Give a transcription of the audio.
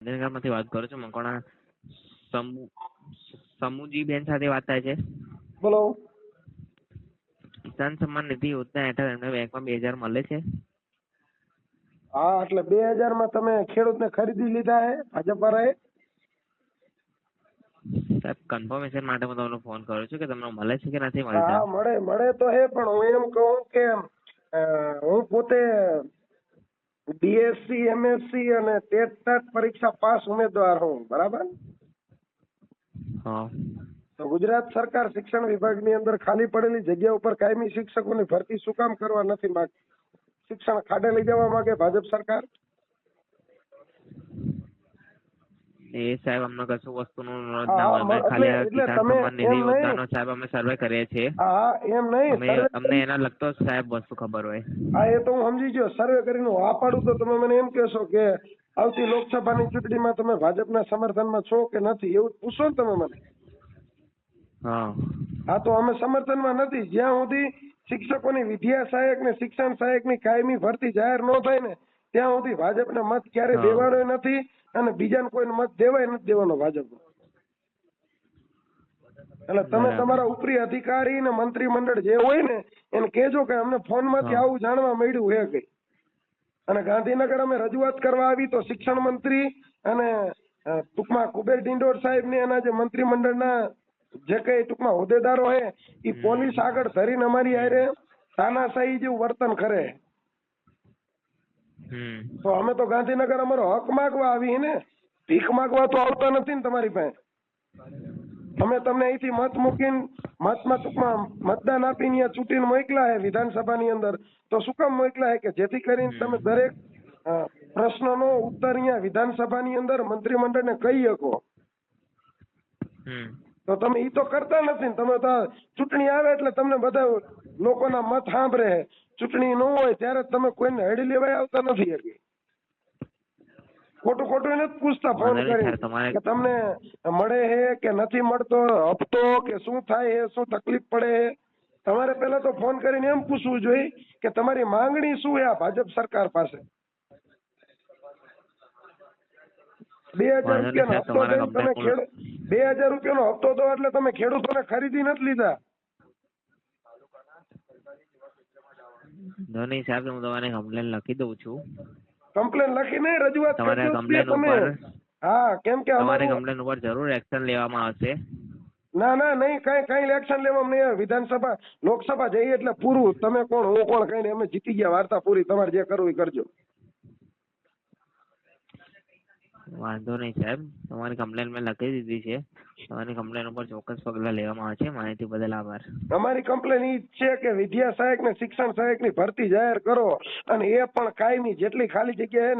ગાંધીનગરમાંથી વાત કરું છું મકવાણા સમુ સમુજીબેન સાથે વાત થાય છે. બોલો. કિસાન સન્માન નિધિ યોજના હેઠળ એમને બેંકમાં બે હજાર મળે છે. હા એટલે બે હજારમાં તમે ખેડૂતને ખરીદી લીધા હે ભાજપ વાળાએ સાહેબ કન્ફર્મેશન માટે હું તમને ફોન કરું છું કે તમને મળે છે કે નથી હા મળે મળે તો હે પણ હું એમ કહું કે હું પોતે બીએસસી એમએસસી અને ટેટ પરીક્ષા પાસ ઉમેદવાર હું બરાબર? હા. તો ગુજરાત સરકાર શિક્ષણ વિભાગની અંદર ખાલી પડેલી જગ્યા ઉપર કાયમી શિક્ષકોની ભરતી શું કામ કરવા નથી માંગતી? શિક્ષણ ખાડે લઈ જવા માંગે ભાજપ સરકાર? એ સાહેબ અમને કશું વસ્તુનું નોંધ હા, ના હોય અમે ખાલી કિસાન સન્માન નિધિ યોજનાનો સાહેબ અમે સર્વે કરીએ છીએ. હા એમ નહીં. અમને એના લગતો સાહેબ વસ્તુ ખબર હોય. હા એ તો હું સમજી ગયો. સર્વે કરીને હા પાડું તો તમે મને એમ કહેશો કે આવતી લોકસભાની ચૂંટણીમાં તમે ભાજપના સમર્થનમાં છો કે નથી એવું પૂછો ને તમે મને. હા. હા તો અમે સમર્થનમાં નથી. જ્યાં સુધી શિક્ષકોની વિદ્યા સહાયક ને શિક્ષણ સહાયકની કાયમી ભરતી જાહેર ન થાય ને ત્યાં સુધી ભાજપને મત ક્યારે દેવાનો નથી અને બીજાને કોઈને મત દેવાય નથી દેવાનો ભાજપ એટલે તમે તમારા ઉપરી અધિકારી ને મંત્રીમંડળ જે હોય ને એને કેજો કે અમને ફોનમાંથી આવું જાણવા મળ્યું હે કઈ. અને ગાંધીનગર અમે રજૂઆત કરવા આવી તો શિક્ષણ મંત્રી અને ટૂંકમાં કુબેર ડિંડોર સાહેબ ને એના જે મંત્રીમંડળના જે કઈ ટૂંકમાં હોદ્દેદારો હે એ પોલીસ આગળ ધરીને અમારી હારે તાનાશાહી જેવું વર્તન કરે. તો અમે તો ગાંધીનગર અમારો હક માગવા આવી ને ભીખ માગવા તો આવતા નથી ને તમારી પાસે. અમે તમને અહીંથી મત મૂકીને મતમાં ટૂંકમાં મતદાન આપીને અહીંયા ચૂંટીને મોકલા હે વિધાનસભાની અંદર. તો શું કામ મોકલા હે કે જેથી કરીને તમે દરેક પ્રશ્નનો ઉત્તર અહીંયા વિધાનસભાની અંદર મંત્રીમંડળને કહી શકો. હમ. તો તમે ઈ તો કરતા નથી ને તમે તો ચૂંટણી આવે એટલે તમને બધા લોકોના મત સાંભળે. ચૂંટણી ન હોય ત્યારે તમે કોઈને હડી લેવાય આવતા નથી હજી. ખોટું ખોટું નથી પૂછતા ફોન કરી કે તમને મળે હે કે નથી મળતો હપ્તો કે શું થાય હે શું તકલીફ પડે હે? તમારે પહેલા તો ફોન કરીને એમ પૂછવું જોઈએ કે તમારી માંગણી શું હે આ ભાજપ સરકાર પાસે? બે હજાર રૂપિયાનો હપ્તો તમે ખેડૂત બે હજાર રૂપિયાનો હપ્તો દો એટલે તમે ખેડૂતોને ખરીદી નથી લીધા. વાંધો નહીં સાહેબ હું તમારે કમ્પ્લેન લખી દઉં છું કમ્પ્લેન લખીને રજૂઆત તમારે કમ્પ્લેન ઉપર- હા કેમ કે તમારે કમ્પ્લેન ઉપર જરૂર એક્શન લેવામાં આવશે. ના ના નહીં કઈ કઈ એક્શન લેવામાં નહીં. વિધાનસભા લોકસભા જઈએ એટલે પૂરું. તમે કોણ હું કોણ કઈ અમે જીતી ગયા વાર્તા પૂરી તમારે જે કરવું એ કરજો. વાંધો નહીં સાહેબ. તમારી કમ્પ્લેન મેં લખી દીધી છે. તમારી કમ્પ્લેન ઉપર ચોક્કસ પગલાં લેવામાં આવશે. માહિતી બદલ આભાર. અમારી કમ્પ્લેન ઈ છે કે વિદ્યા સહાયક ને શિક્ષણ સહાયકની ભરતી જાહેર કરો અને એ પણ કાયમી જેટલી ખાલી જગ્યા છે